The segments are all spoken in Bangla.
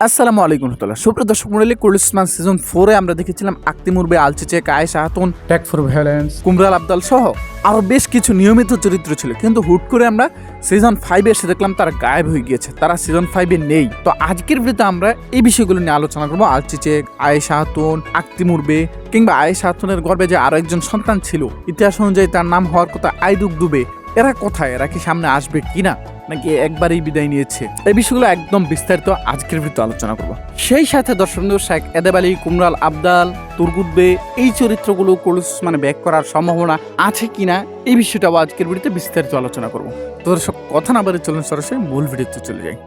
আসসালামু আলাইকুম রহমতুল্লাহ। সুপ্রিয় দর্শক মন্ডলী কুলিসমান সিজন ফোরে আমরা দেখেছিলাম আক্তিমুরবে আলচিচে কায়েস আহাতুন ট্যাগ ফর ভ্যালেন্স কুমরাল আবদাল সহ আরও বেশ কিছু নিয়মিত চরিত্র ছিল। কিন্তু হুট করে আমরা সিজন ফাইভে এসে দেখলাম তারা গায়েব হয়ে গিয়েছে তারা সিজন ফাইভে নেই। তো আজকের ভিডিওতে আমরা এই বিষয়গুলো নিয়ে আলোচনা করব। আলচিচে আয়েশা হাতুন আক্তিমুরবে কিংবা আয়েশা হাতুনের গর্বে যে আরও একজন সন্তান ছিল ইতিহাস অনুযায়ী তার নাম হওয়ার কথা আইদুক দুবে। এরা কোথায়? এরা কি সামনে আসবে কিনা? নাকি একবারেই বিদায় নিয়েছে? এই বিষয়গুলো একদম বিস্তারিত আজকের ভিতরে আলোচনা করব। সেই সাথে দর্শক শেখ এদেব আলী কুমরাল আবদাল তুরগুদ্বে এই চরিত্রগুলো কোলস মানে ব্যাক করার সম্ভাবনা আছে কিনা, এই বিষয়টাও আজকের ভিডিওতে বিস্তারিত আলোচনা করব। তো দর্শক, কথা না বাড়ি চলুন সরাসরি মূল ভিডিওতে চলে যাই।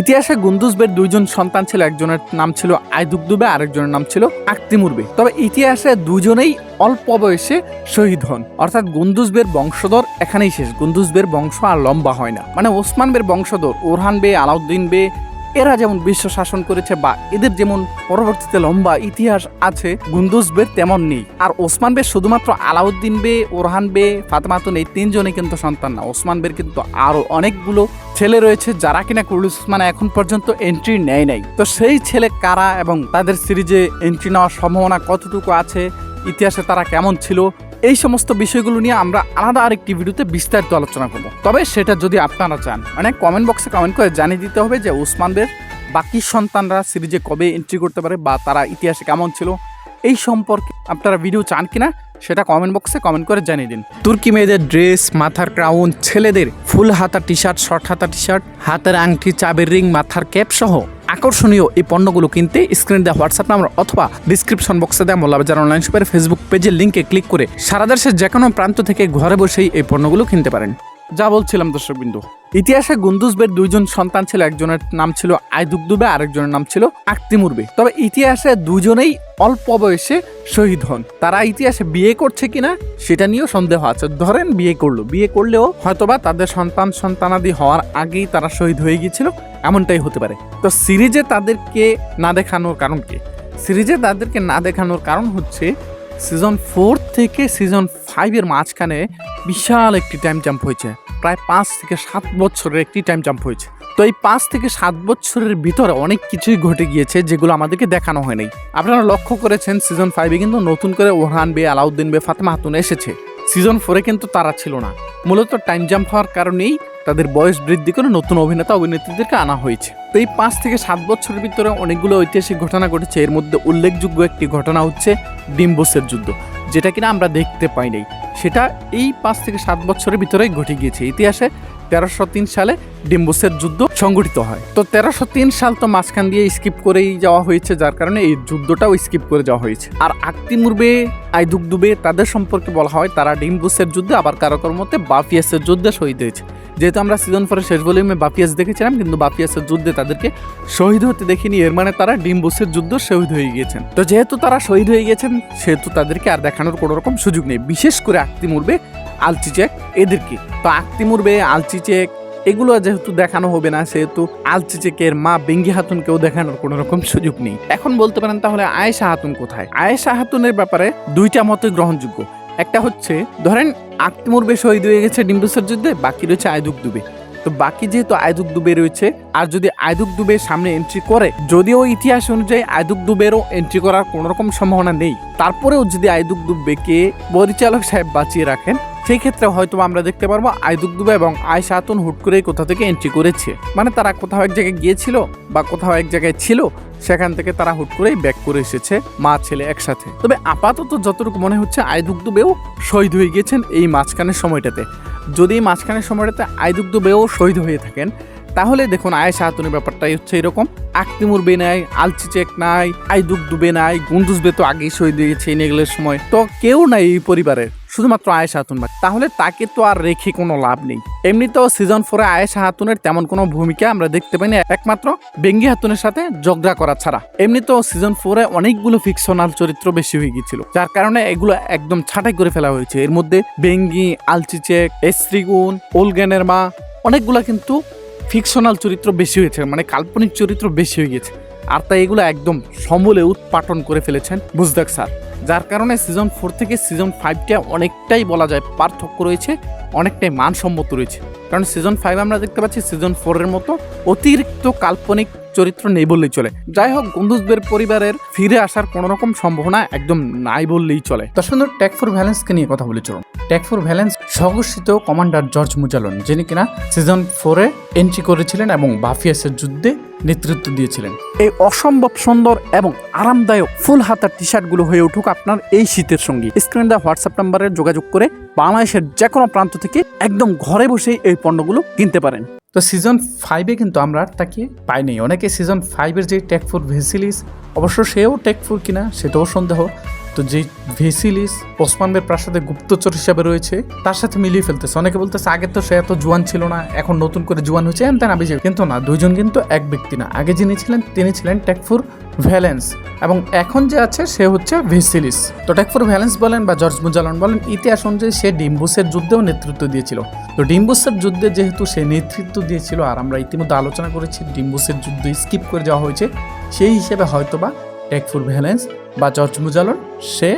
ইতিহাসে গুন্দুজবের দুইজন সন্তান ছিল, একজনের নাম ছিল আইদুকদুবে আরেকজনের নাম ছিল আক্তিমুরবে তবে ইতিহাসে দুজনেই অল্প বয়সে শহীদ হন। অর্থাৎ গুন্দুজবের বংশধর এখানেই শেষ। গুন্দুজবের বংশ আর লম্বা হয় না। মানে ওসমান বের বংশধর, ওরহান বে, আলাউদ্দিন বে এরা যেমন বিশ্ব শাসন করেছে বা এদের যেমন পরবর্তীতে লম্বা ইতিহাস আছে গুন্দুজ বের তেমন নেই। আর ওসমান বের শুধুমাত্র আলাউদ্দিন বে, ওরহান বে ফাতেমাতুন এই তিনজনে কিন্তু সন্তান না। ওসমান বের কিন্তু আরও অনেকগুলো ছেলে রয়েছে যারা কিনা কুরুল উসমান এখন পর্যন্ত এন্ট্রি নেয় নাই। তো সেই ছেলে কারা এবং তাদের সিরিজে এন্ট্রি নেওয়ার সম্ভাবনা কতটুকু আছে, ইতিহাসে তারা কেমন ছিল এই সমস্ত বিষয়গুলো নিয়ে আমরা আলাদা আরেকটি ভিডিওতে বিস্তারিত আলোচনা করব। তবে সেটা যদি আপনারা চান মানে কমেন্ট বক্সে কমেন্ট করে জানিয়ে দিতে হবে যে উসমানদের বাকি সন্তানরা সিরিজে কবে এন্ট্রি করতে পারে বা তারা ইতিহাসে কেমন ছিল। এই সম্পর্কে আপনারা ভিডিও চান কিনা, সেটা কমেন্ট বক্সে কমেন্ট করে জানিয়ে দিন। তুর্কি মেয়েদের ড্রেস মাথার ক্রাউন ছেলেদের ফুল হাতা টি শার্ট শর্ট হাতা টি শার্ট হাতের আংটি, চাবের রিং মাথার ক্যাপ সহ আকর্ষণীয় এই পণ্যগুলো কিনতে স্ক্রিন দেওয়া হোয়াটসঅ্যাপ নাম্বার অথবা ডিসক্রিপশন বক্সে দেওয়া মোল্লাবাজার অনলাইন শপের ফেসবুক পেজের লিঙ্কে ক্লিক করে সারা দেশের যে কোনো প্রান্ত থেকে ঘরে বসেই এই পণ্যগুলো কিনতে পারেন। যা বলছিলাম দর্শকবিন্দু। ইতিহাসে গুন্দুজবের দুইজন সন্তান ছিল, একজনের নাম ছিল আইদুকদুবে আরেকজনের নাম ছিল আক্তিমুরবে তবে ইতিহাসে দুজনেই অল্প বয়সে শহীদ হন। তারা ইতিহাসে বিয়ে করছে কিনা, সেটা নিয়েও সন্দেহ আছে। ধরেন বিয়ে করল। বিয়ে করলেও হয়তোবা তাদের সন্তান, সন্তানাদি হওয়ার আগেই তারা শহীদ হয়ে গিয়েছিল, এমনটাই হতে পারে। তো সিরিজে তাদেরকে না দেখানোর কারণ কি? সিরিজে তাদেরকে না দেখানোর কারণ হচ্ছে সিজন ফোর থেকে সিজন ফাইভের মাঝখানে বিশাল একটি টাইম জাম্প হয়েছে। প্রায় পাঁচ থেকে সাত বছরের একটি টাইম জাম্প হয়েছে। তো এই পাঁচ থেকে সাত বছরের ভিতরে অনেক কিছুই ঘটে গিয়েছে যেগুলো আমাদেরকে দেখানো হয়নি। আপনারা লক্ষ্য করেছেন, সিজন ফাইভে কিন্তু নতুন করে ওরহান বে, আলাউদ্দিন বে, ফাতেমা হাতুন এসেছে। সিজন ফোরে কিন্তু তারা ছিল না। মূলত টাইম জাম্প হওয়ার কারণেই তাদের বয়স বৃদ্ধি করে নতুন অভিনেতা অভিনেত্রীদেরকে আনা হয়েছে। তো এই পাঁচ থেকে সাত বছরের ভিতরে অনেকগুলো ঐতিহাসিক ঘটনা ঘটেছে। এর মধ্যে উল্লেখযোগ্য একটি ঘটনা হচ্ছে ডিম্বোসের যুদ্ধ, যেটা কিনা আমরা দেখতে পাই নাই। সেটা এই পাঁচ থেকে সাত বছরের ভিতরেই ঘটে গিয়েছে। ইতিহাসে তেরোশো তিন সালে ডিম্বোসের যুদ্ধ সংঘটিত হয়। তো তেরোশো তিন সাল তো মাঝখান দিয়ে স্কিপ করেই যাওয়া হয়েছে, যার কারণে এই যুদ্ধটাও স্কিপ করে যাওয়া হয়েছে। আর আকতিমুরবে আইদুক দুবে তাদের সম্পর্কে বলা হয়, তারা ডিম্বোসের যুদ্ধে আবার কারও মধ্যে বাফিয়াসের যুদ্ধে শহীদ হয়েছে। যেহেতু আমরা সিজন ফোরের শেষ ভলিউমে বাপিয়াস দেখেছিলাম, কিন্তু বাপিয়াসের যুদ্ধে তাদেরকে শহীদ হতে দেখিনি। এর মানে তারা ডিম্বুসের যুদ্ধ শহীদ হয়ে গিয়েছেন। তো যেহেতু তারা শহীদ হয়ে গেছেন সেহেতু তাদেরকে আর দেখানোর কোনো রকম সুযোগ নেই। বিশেষ করে আকতিমুরবে, আলচিচেক এদেরকে। তো আকতিমুরবে, আলচিচেক এগুলো যেহেতু দেখানো হবে না, সেহেতু আলচিচেকের মা বেঙ্গি হাতুনকেও দেখানোর কোনো রকম সুযোগ নেই। এখন বলতে পারেন তাহলে আয়েশা হাতুন কোথায়? আয়েশা হাতুনের ব্যাপারে দুইটা মতই গ্রহণযোগ্য। একটা হচ্ছে, ধরেন আক্তিমুরবে শহীদ হয়ে গেছে ডিম্বুসের যুদ্ধে, বাকি রয়েছে আয়দুক দুবে। তো বাকি যেহেতু আয়দুক দুবে রয়েছে, আর যদি আয়দুক দুবে সামনে এন্ট্রি করে, যদিও ইতিহাস অনুযায়ী আয়দুক দুবেরও এন্ট্রি করার কোনো রকম সম্ভাবনা নেই। তারপরেও যদি আয়দুক দুবেকে পরিচালক সাহেব বাঁচিয়ে রাখেন সেই ক্ষেত্রে হয়তো আমরা দেখতে পারব আয়দুক দুবে এবং আয় সাতুন হুট করে কোথা থেকে এন্ট্রি করেছে। মানে তারা কোথাও এক জায়গায় গিয়েছিল বা কোথাও এক জায়গায় ছিল, সেখান থেকে তারা হুট করেই ব্যাক করে এসেছে মা ছেলে একসাথে। তবে আপাতত যতটুকু মনে হচ্ছে আয়দুক দুবেও শহীদ হয়ে গিয়েছেন এই মাঝখানের সময়টাতে। যদি মাঝখানের সময়টাতে আয়দুক দুবেও শহীদ হয়ে থাকেন, তাহলে দেখুন আয়েশা হাতুনের ব্যাপারটাই হচ্ছে এরকম। আকতিমুর বে নাই, আলচি চেক নাই, আইদুক দুবে নাই গুন্ডুস বে তো আগেই শহীদ হয়ে গেছে এই নেগলের সময়। তো কেউ নাই এই পরিবারের। শুধুমাত্র আয়েশা হাতুন। তাহলে তাকে তো আর রেখে কোনো লাভ নেই। এমনিতেও সিজন ফোরে আয়েশা হাতুনের তেমন কোনো ভূমিকা আমরা দেখতে পাইনি, একমাত্র বেঙ্গি হাতুনের সাথে ঝগড়া করা ছাড়া। এমনিতেও সিজন ফোরে অনেকগুলো ফিকশনাল চরিত্র বেশি হয়ে গিয়েছিল, যার কারণে এগুলো একদম ছাঁটাই করে ফেলা হয়েছে। এর মধ্যে বেঙ্গি, আলচিচেক, এসরিগুন, ওলগেনের মা, অনেকগুলা কিন্তু ফিকশনাল চরিত্র বেশি হয়েছে মানে কাল্পনিক চরিত্র বেশি হয়ে গেছে আর তাই এগুলো একদম সমূলে উৎপাটন করে ফেলেছেন বুজদাক স্যার। যার কারণে সিজন ফোর থেকে সিজন ফাইভটা অনেকটাই বলা যায় পার্থক্য রয়েছে, অনেকটাই মানসম্মত রয়েছে। কারণ সিজন ফাইভ আমরা দেখতে পাচ্ছি সিজন ফোরের মতো অতিরিক্ত কাল্পনিক চরিত্র নেই বললেই চলে। যাই হোক গন্ধুজদের পরিবারের ফিরে আসার কোনো রকম সম্ভাবনা একদম নাই বললেই চলে। তার সঙ্গে ট্যাক ফর ভ্যালেন্সকে নিয়ে কথা বলে, চলুন। ট্যাক ফর ভ্যালেন্স স্বঘোষিত কমান্ডার জর্জ মুজালন যিনি কিনা সিজন ফোরে এন্ট্রি করেছিলেন এবং বাফিয়াসের যুদ্ধে নেতৃত্ব দিয়েছিলেন। এই অসম্ভব সুন্দর এবং আরামদায়ক ফুল হাতার টি শার্টগুলো হয়ে উঠুক আপনার এই শীতের সঙ্গী। স্ক্রিন দেওয়া হোয়াটসঅ্যাপ নাম্বারে যোগাযোগ করে বাংলাদেশের যে কোনো প্রান্ত থেকে একদম ঘরে বসেই এই পণ্যগুলো কিনতে পারেন। তো সিজন ফাইভে কিন্তু আমরা আর তাকে পাইনি। অনেকে সিজন ফাইভের যে টেকফুর ভেসিলিস অবশ্য সেও টেকফুর কিনা, সেটাও সন্দেহ। তো যে ভেসিলিস ওসমানবের প্রাসাদে গুপ্তচর হিসাবে রয়েছে, তার সাথে মিলিয়ে ফেলতেছে। অনেকে বলতেছে, আগে তো সে এত জোয়ান ছিল না, এখন নতুন করে জোয়ান হয়েছে এন তেন আবি কিন্তু না, দুইজন কিন্তু এক ব্যক্তি না। আগে যিনি ছিলেন, তিনি ছিলেন টেকফুর ভ্যালেন্স এবং এখন যে আছে, সে হচ্ছে ভেসিলিস। তো টেকফুর ভ্যালেন্স বলেন বা জর্জ মুজালন বলেন, ইতিহাস অনুযায়ী সে ডিম্বুসের যুদ্ধেও নেতৃত্ব দিয়েছিল। তো ডিম্বুসের যুদ্ধে যেহেতু সে নেতৃত্ব দিয়েছিল, আর আমরা ইতিমধ্যে আলোচনা করেছি, ডিম্বুসের যুদ্ধ স্কিপ করে যাওয়া হয়েছে, সেই হিসেবে হয়তোবা টেকফুর ভ্যালেন্স বা জর্জ মুজালন, সে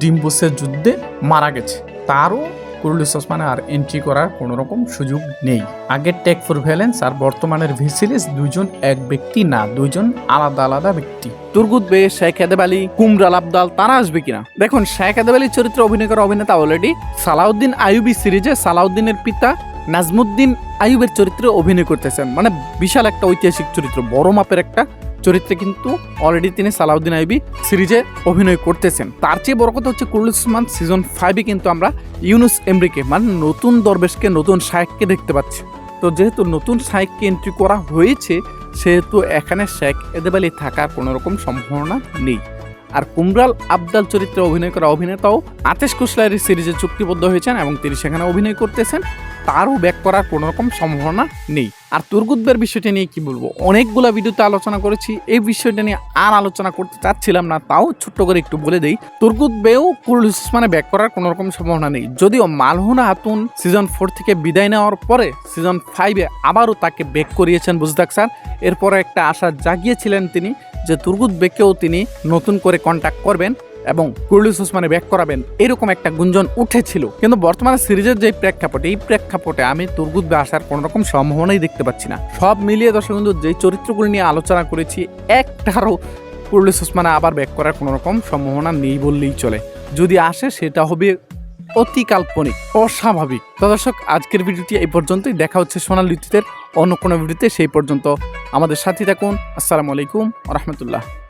ডিম্বুসের যুদ্ধে মারা গেছে। তারও কুরুলিস ওসমানে আর এন্ট্রি করার কোনো রকম সুযোগ নেই। আগের টেক ফর ভ্যালেন্স আর বর্তমানের ভিসিলিস দুজন এক ব্যক্তি না, দুইজন আলাদা আলাদা ব্যক্তি। তুর্গুত বে শেখ এদেব আলী, কুমরাল আবদাল, তারা আসবে কিনা? দেখুন, শেখ এদেব আলীর চরিত্রে অভিনয় করা অভিনেতা অলরেডি সালাউদ্দিন আইয়ুবি সিরিজে সালাউদ্দিনের পিতা নাজমুদ্দিন আইয়ুবের চরিত্রে অভিনয় করতেছেন। মানে বিশাল একটা ঐতিহাসিক চরিত্র, বড় মাপের একটা চরিত্রে কিন্তু অলরেডি তিনি সালাউদ্দিন আইবি সিরিজে অভিনয় করতেছেন। তার চেয়ে বড় কথা হচ্ছে কুরুল উসমান সিজন ফাইভে কিন্তু আমরা ইউনুস এমরিকে মানে নতুন দরবেশকে, নতুন শায়েককে দেখতে পাচ্ছি। তো যেহেতু নতুন শায়েককে এন্ট্রি করা হয়েছে, সেহেতু এখানে শেখ এদেবালি থাকার কোনো রকম সম্ভাবনা নেই। আর কুমরাল আবদাল চরিত্রে অভিনয় করা অভিনেতাও আতেশ কুশলারি সিরিজে চুক্তিবদ্ধ হয়েছেন এবং তিনি সেখানে অভিনয় করতেছেন। তারও ব্যাক করার কোনো রকম সম্ভাবনা নেই। আর তুর্গুদ্বের বিষয়টা নিয়ে কি বলব? অনেকগুলো ভিডিওতে আলোচনা করেছি, এই বিষয়টা নিয়ে আর আলোচনা করতে চাচ্ছিলাম না, তাও ছোট্ট করে একটু বলে দেই। তুর্গুদ্বেও কুরুল উসমানে ব্যাক করার কোনো রকম সম্ভাবনা নেই। যদিও মালহুনা হাতুন সিজন ফোর থেকে বিদায় নেওয়ার পরে সিজন ফাইভে আবারও তাকে ব্যাক করিয়েছেন বুঝদাক স্যার। এরপরে একটা আশা জাগিয়েছিলেন তিনি যে তুর্গুদ বেকেও তিনি নতুন করে কন্ট্যাক্ট করবেন। এবং কুরলিস ওসমানে ব্যাক করাবেন, এরকম একটা গুঞ্জন উঠেছিল। কিন্তু বর্তমানে সিরিজের যে প্রেক্ষাপটে, এই প্রেক্ষাপটে আমি তুর্গুদ বে আসার কোনো রকম সম্ভাবনাই দেখতে পাচ্ছি না। সব মিলিয়ে দর্শক বন্ধু যে চরিত্রগুলি নিয়ে আলোচনা করেছি, একটারও কুরলিস ওসমানে আবার ব্যাক করার কোনো রকম সম্ভাবনা নেই বললেই চলে। যদি আসে, সেটা হবে অতি কাল্পনিক, অস্বাভাবিক। তো দর্শক, আজকের ভিডিওটি এই পর্যন্তই। দেখা হচ্ছে সোনাল অন্য কোনো ভিডিওতে। সেই পর্যন্ত আমাদের সাথে থাকুন। আসসালামু আলাইকুম রহমতুল্লাহ।